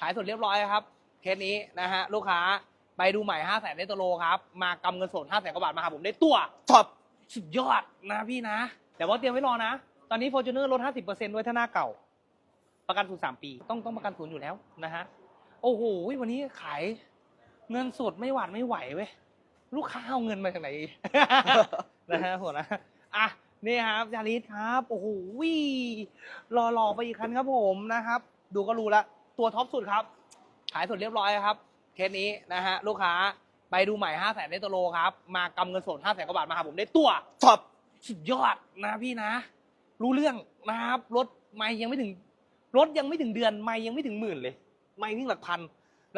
ขายสดเรียบร้อยครับ เคสนี้นะฮะลูกค้าไปดูใหม่5 0 0แสนในตัวโลครับ มากำเงินสด5 0 0แสนกว่าบาทมาหาผมได้ตัวท็อปสุดยอดนะพี่นะ แต่ว่าเตรียมไว้รอนะ ตอนนี้ Fortuner ลด 50%ด้วยถ้าหน้าเก่า ประกันศูนย์สามปี ต้องต้องประกันศูนย์อยู่แล้วนะฮะ โอ้โห วันนี้ขายเงินสดไม่หวาดไม่ไหวเว้ย ลูกค้าเอาเงินมาจากไหน นะฮะหัวนะอะนี่ครับยาริสครับ โอ้โหวิรอรอไปอีกคันครับผมนะครับ ดูก็รู้ละ ตัวท็อปสุดครับ ขายสดเรียบร้อยครับ เคสนี้นะฮะลูกค้าไปดูใหม่5 0 0แสนในตัวโลครับ มากำเงินสด5 0 0แสนกว่าบาทมาหาผมได้ตัวท็อปสุดยอดนะพี่นะ รู้เรื่องนะครับรถไม่ยังไม่ถึงรถยังไม่ถึงเดือนไม่ยังไม่ถึงหมื่นเลย ไม่วิ่งหลักพัน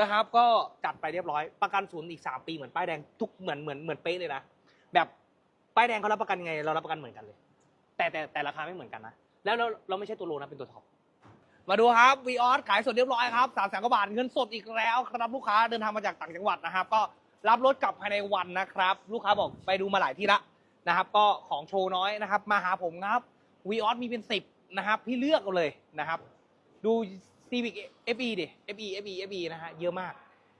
นะครับ ก็จัดไปเรียบร้อย ประกันศูนย์อีกสามปีเหมือนป้ายแดงทุกเหมือนเหมือนเหมือนเป๊ะเลยนะแบบป้ายแดงเขารับประกันยังไงเรารับประกันเหมือนกันเลย แต่แต่แต่ราคาไม่เหมือนกันนะแล้วเราเราไม่ใช่ตัวโลนะเป็นตัวท็อป มาดูครับวีออสขายสดเรียบร้อยครับสามแสนกว่าบาทเงินสดอีกแล้วครับลูกค้าเดินทางมาจากต่างจังหวัดนะครับ ก็รับรถกลับภายในวันนะครับ ลูกค้าบอกไปดูมาหลายที่ละนะครับ ก็ของโชว์น้อยนะครับ มาหาผมครับวีออสมีเป็นสิบนะครับ พี่เลือกเอาเลยนะครับ ดู Civic FE ดิ FE FE FE นะฮะเยอะมาก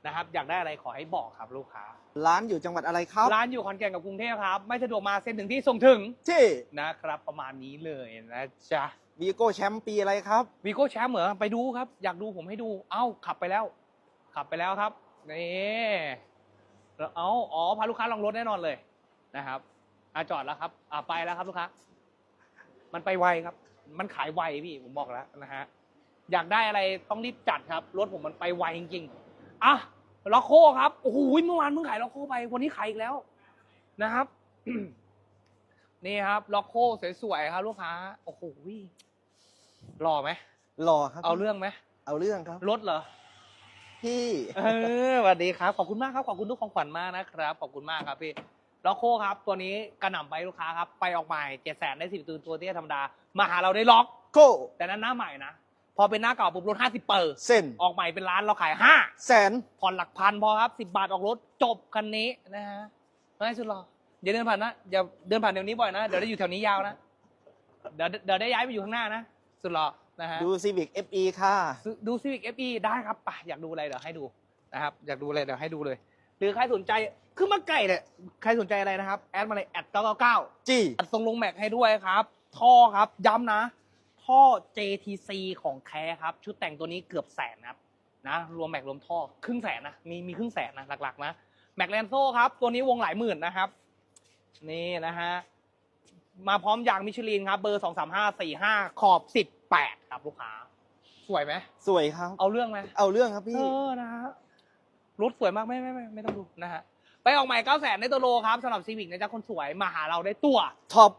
นะครับ อยากได้อะไรขอให้บอกครับลูกค้า ร้านอยู่จังหวัดอะไรครับ ร้านอยู่ขอนแก่นกับกรุงเทพครับ ไม่สะดวกมาเซ็นถึงที่ส่งถึงที่นะครับประมาณนี้เลยนะจ๊ะ วีโก้แชมป์ปีอะไรครับ วีโก้แชมป์เหรอไปดูครับ อยากดูผมให้ดู เอ้าขับไปแล้ว ขับไปแล้วครับนี่เอาอ๋อพาลูกค้าลองรถแน่นอนเลยนะครับอะจอดแล้วครับอะไปแล้วครับลูกค้า มันไปไวครับ มันขายไวพี่ผมบอกแล้วนะฮะอยากได้อะไรต้องรีบจัดครับรถผมมันไปไวจริงๆอะล็อกโคครับโอ้โหเมื่อวานเพิ่งขายล็อกโคไป วันนี้ขายอีกแล้วนะครับ นี่ครับล็อกโคสวยๆครับ ลูกค้า โอ้โหหล่อไหมหล่อครับเอาเรื่องไหมเอาเรื่องครับรถเหรอ พี่ เออสวัสดีครับ ขอบคุณมากครับ ขอบคุณทุกของขวัญมากนะครับ ขอบคุณมากครับพี่ล็อกโคครับ ตัวนี้กระหน่ำไปลูกค้าครับ ไปออกใหม่เจ็ดแสนได้สิบตัวตัวเตี้ยธรรมดา มาหาเราได้ล็อก โก้แต่นั้นหน้าใหม่นะ พอเป็นหน้าเก่าปุ๊บลดห้าสิบเปอร์เส้นออกใหม่เป็นล้านเราขายห้าแสนผ่อนหลักพันพอครับสิบาทออกรถจบคันนี้นะฮะไม่สุดหรอ อย่าเดินผ่านนะอย่าเดินผ่านแถวนี้บ่อยนะ เดี๋ยวได้อยู่แถวนี้ยาวนะ เดี๋ยวเดี๋ยวได้ย้ายไปอยู่ข้างหน้านะ สุดหรอนะฮะ ดูซีวิก FE ค่ะซื้อดู Civic FE ได้ครับไปอยากดูอะไรเดี๋ยวให้ดูนะครับ อยากดูอะไรเดี๋ยวให้ดูเลย หรือใครสนใจคือมาไก่เนี่ยใครสนใจอะไรนะครับ แอดมาเลยแอดเก้าเก้าเก้าจีอัดทรงลงแม็กให้ด้วยครับ ท่อครับย้ำนะ ท่อ JTC ของแท้ครับ ชุดแต่งตัวนี้เกือบแสนครับนะรวมแม็กรวมท่อครึ่งแสนนะมีมีครึ่งแสนนะหลักๆนะแม็กแลนโซครับตัวนี้วงหลายหมื่นนะครับ นี่นะฮะ มาพร้อมยางมิชลินครับ เบอร์สองสามห้าสี่ห้าขอบสิบแปดครับลูกค้า สวยไหม สวยครับ เอาเรื่องไหมเอาเรื่องครับเอพี่อนะฮะ รถสวยมากไม่ไม่ไม่ไม่ต้องดูนะฮะ ไปออกใหม่เก้าแสนในตัวโลครับสำหรับซีวิกนะจ๊ะคนสวยมาหาเราได้ตัว ท็อป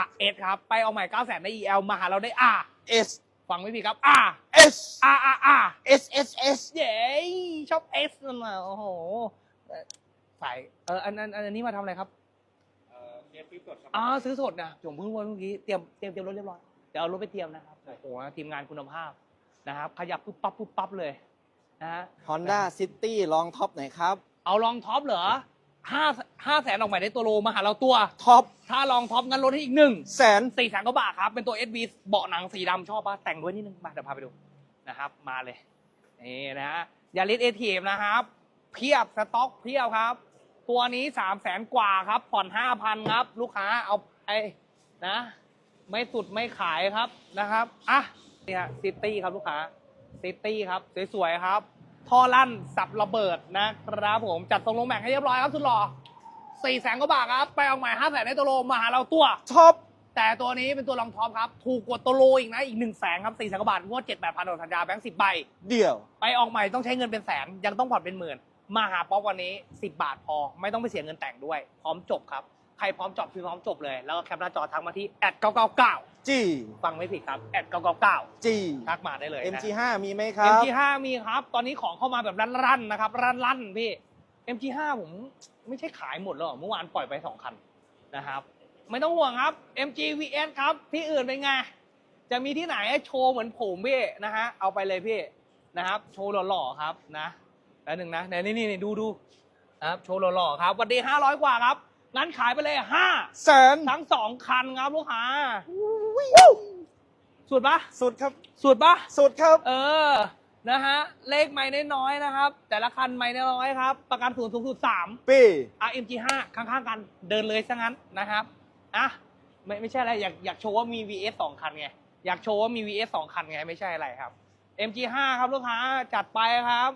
RS ครับ ไปออกใหม่เก้าแสนใน EL มาหาเราได้ R S ฟังไม่ผิดครับ R S R R R S S S เย้ชอบ S นั่นน่ะโอ้โหเอ่อสายเอออันอันอันนี้มาทำอะไรครับ เทปซื้อสดครับ อ๋อซื้อสดนะผมเพิ่งวันเมื่อกี้เตรียมเตรียมเตรียมรถเรียบร้อยเดี๋ยวเอารถไปเตรียมนะครับโอ้โหทีมงานคุณภาพนะครับ ขยับปุ๊บปั๊บปุ๊บปั๊บเลยนะฮะ Honda City ลองท็อปไหนอยครับ เอาลองท็อปเหรอห้าห้าแสนออกใหม่ได้ตัวโลมาหาเราตัว ท็อปถ้าลองท็อปงั้นลดให้อีกหนึ่งแสนสี่แสนกว่าบาทครับ เป็นตัว SB เบาะหนังสีดำชอบปะแต่งด้วยนิดนึงมาเดี๋ยวพาไปดูนะครับ มาเลยนี่นะฮะยาริสเอทีนะครับ เพียบสต็อกเพียบครับ ตัวนี้สามแสนกว่าครับ ผ่อนห้าพันครับ ลูกค้าเอาไอ้นะ ไม่สุดไม่ขายครับนะครับอะเนี่ยซิตี้ครับลูกค้าซิตี้ครับ สวยๆครับ ท่อลั่นสับระเบิดนะครับผมจัดทรงลงแม็กให้เรียบร้อยครับสุดหล่อสี่แสนกว่าบาทครับ ไปเอาใหม่ห้าแสนในตัวโลมาหาเราตัวท็อปแต่ตัวนี้เป็นตัวรองท็อปครับ ถูกกว่าตัวโลอีกนะ อีกหนึ่งแสนครับสี่แสนกว่าบาทงวดเจ็ดแปดพันต่อสัญญาแบงค์สิบใบ เดี่ยว ไปออกใหม่ต้องใช้เงินเป็นแสน ยังต้องผ่อนเป็นหมื่น มาหาป๊อปวันนี้ 10 บาทพอ ไม่ต้องไปเสียเงินแต่งด้วย พร้อมจบครับ ใครพร้อมจบคือพร้อมจบเลย แล้วก็แคปหน้าจอทักมาที่แอด999 จีฟังไม่ผิดครับแอด999 จี ทักมาได้เลยนะ MG5 มีไหมครับ MG5 มีครับ ตอนนี้ของเข้ามาแบบรั่นๆนะครับ รั่นๆพี่ MG5 ผมไม่ใช่ขายหมดแล้วเหรอเมื่อวานปล่อยไปสองคันนะครับ ไม่ต้องห่วงครับ MG VS ครับ ที่อื่นเป็นไง จะมีที่ไหนให้โชว์เหมือนผมพี่นะฮะ เอาไปเลยพี่นะครับ โชว์หล่อๆครับนะ แล้วหนึ่งนะเนี่ยนี่นี่ดูดูนะครับโชว์หล่อๆครับวันดีห้าร้อยกว่าครับ งั้นขายไปเลยห้าแสนทั้งสองคันครับลูกค้าสุดปะสุดครับ สุดปะสุดครับ เออนะฮะเลขไม่น้อยๆนะครับ แต่ละคันไม่น้อยๆครับ ประกันศูนย์สูงสุดสามปี RMG 5ข้างๆกันเดินเลยซะงั้นนะครับอะไม่ไม่ใช่อะไรอยากอยากโชว์ว่ามี VS สองคันไงอยากโชว์ว่ามี VS สองคันไงไม่ใช่อะไรครับ MG 5ครับลูกค้าจัดไปครับ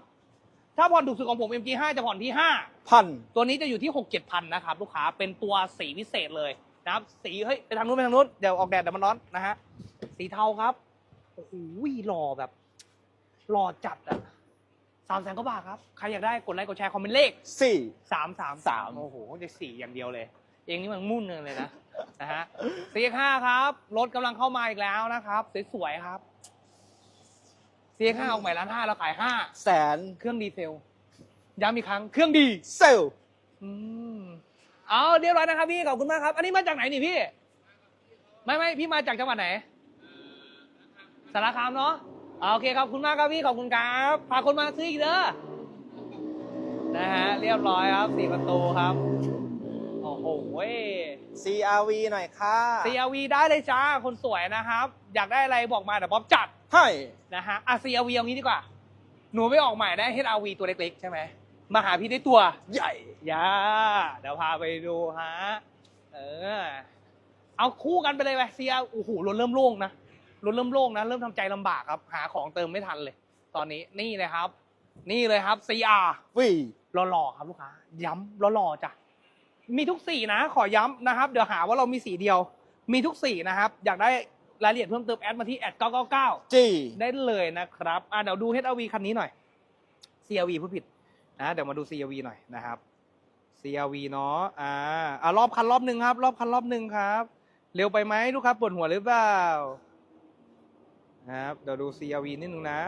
ถ้าผ่อนถูกสุดของผม MG 5 จะผ่อนที่5พันตัวนี้จะอยู่ที่ 6 7พันนะครับลูกค้าเป็นตัวสีพิเศษเลยนะครับ สีเฮ้ยไปทางนู้นไปทางนู้นเดี๋ยวออกแดดเดี๋ยวมันร้อนนะฮะสีเทาครับโอ้โหหล่อแบบหล่อจัดอะสามแสนกว่าบาทครับใครอยากได้กดไลค์กดแชร์คอมเมนต์เลข สี่ สามสามสาม โอ้โหจะสี่อย่างเดียวเลย เองนี่มันมุ่นเลยนะ นะฮะสี่ห้าครับ รถกำลังเข้ามาอีกแล้วนะครับ สวยๆครับ สี่ห้าออกใหม่ร้านห้าเราขายห้าแสนเครื่องดีเซลย้ำอีกครั้งเครื่องดีเซลอืมเอาเรียบร้อยนะครับพี่ขอบคุณมากครับ อันนี้มาจากไหนนี่พี่ ไม่ไม่พี่มาจากจังหวัดไหนสารคามเนาะอ่าโอเคขอบคุณมากครับพี่ขอบคุณครับพาคนมาซื้ออีกเด้อนะฮะเรียบร้อยครับสี่ประตูครับ โอ้โหเว้ย CRV หน่อยค่ะ CRV ได้เลยจ้าคนสวยนะครับ อยากได้อะไรบอกมาเดี๋ยวบ๊อบจัดให้นะฮะอะ CRV เอางี้ดีกว่า หนูไม่ออกใหม่ได้ HRV ตัวเล็กๆ ใช่ไหมมาหาพี่ได้ตัว ใหญ่ย่าเดี๋ยวพาไปดูฮะเออเอาคู่กันไปเลยไปเซียโอ้โหรถเริ่มโล่งนะรถเริ่มโล่งนะ เริ่มทำใจลำบากครับ หาของเติมไม่ทันเลย ตอนนี้นี่เลยครับ นี่เลยครับ CR วีหล่อๆครับลูกค้า ย้ำหล่อๆจ้ะ มีทุกสีนะ ขอย้ำนะครับ เดี๋ยวหาว่าเรามีสีเดียว มีทุกสีนะครับ อยากได้รายละเอียดเพิ่มเติมแอดมาที่แอด999 จีได้เลยนะครับอะเดี๋ยวดู HRV คันนี้หน่อย CRV ผู้ผิดนะเดี๋ยวมาดู CRV หน่อยนะครับ CRV เนาะอ่าอะรอบคันรอบหนึ่งครับ รอบคันรอบหนึ่งครับ เร็วไปไหมลูกค้าปวดหัวหรือเปล่านะครับเดี๋ยวดู CRV นิดนึงนะ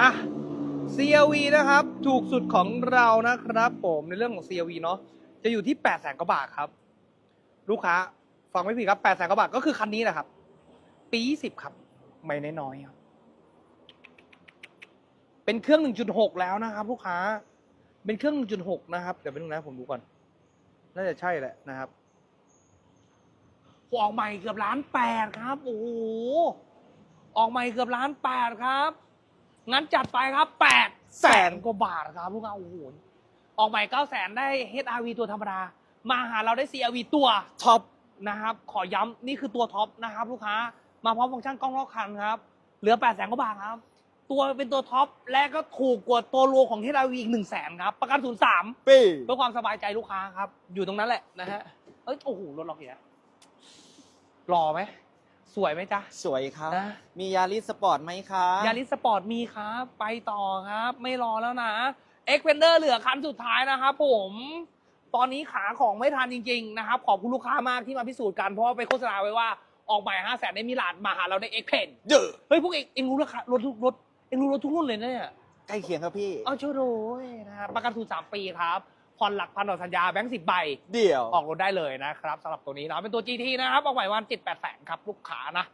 อะ CRV นะครับ ถูกสุดของเรานะครับ ผมในเรื่องของ CRV เนาะ จะอยู่ที่8 0 0 0 0กว่าบาทครับ ลูกค้าฟังไม่ผิดครับ8 0 0 0 0กว่าบาทก็คือคันนี้แหละครับ ปี20ครับ ไม่น้อยๆครับ เป็นเครื่อง1.6แล้วนะครับ ลูกค้า เป็นเครื่อง1.6นะครับเดี๋ยวเป็นงนะผมดูก่อน น่าจะใช่แหละนะครับออกใหม่เกือบล้านแปดครับ โอ้โห ออกใหม่เกือบล้านแปดครับ งั้นจัดไปครับแปดแสนกว่าบาทครับ ลูกค้า โอ้โห ออกใหม่เก้าแสนได้ HRV ตัวธรรมดา มาหาเราได้ CRV ตัวท็อปนะครับ ขอย้ำนี่คือตัวท็อปนะครับ ลูกค้า มาพร้อมฟังก์ชันกล้องรอบคันครับ เหลือ8ปดแสนกว่าบาทครับ ตัวเป็นตัวท็อปและก็ถูกกว่าตัวโลของที่เราอีกหนึ่งแสนครับ ประกันศูนย์สามปีเพื่อความสบายใจลูกค้าครับ อยู่ตรงนั้นแหละนะฮะ เอ้ย โอ้โห รถล็อกอย่างเงี้ยหล่อไหม สวยไหมจ๊ะ สวยครับ นะ มียาริสสปอร์ตไหมคะยาริสสปอร์ตมีครับ ไปต่อครับ ไม่รอแล้วนะ เอ็กเพนเดอร์เหลือคันสุดท้ายนะครับผมตอนนี้ขาของไม่ทันจริง ๆ นะครับ ขอบคุณลูกค้ามากที่มาพิสูจน์กัน เพราะว่าไปโฆษณาไว้ว่าออกใหม่ห้าแสนในมิลานมาหาเราในเอ็กเพนเดอะเฮ้ยพวกเองเองรู้ราคารถทุกรถเองรู้รถทุกรุ่นเลยนะเนี่ยใกล้เคียงครับพี่เอาเชื่อโดยนะครับประกันทุนสามปีครับผ่อนหลักพันต่อสัญญาแบงค์สิบใบเดี่ยวออกรถได้เลยนะครับสำหรับตัวนี้นะเป็นตัว GT นะครับออกใหม่วันเจ็ดแปดแสนครับลูกค้านะ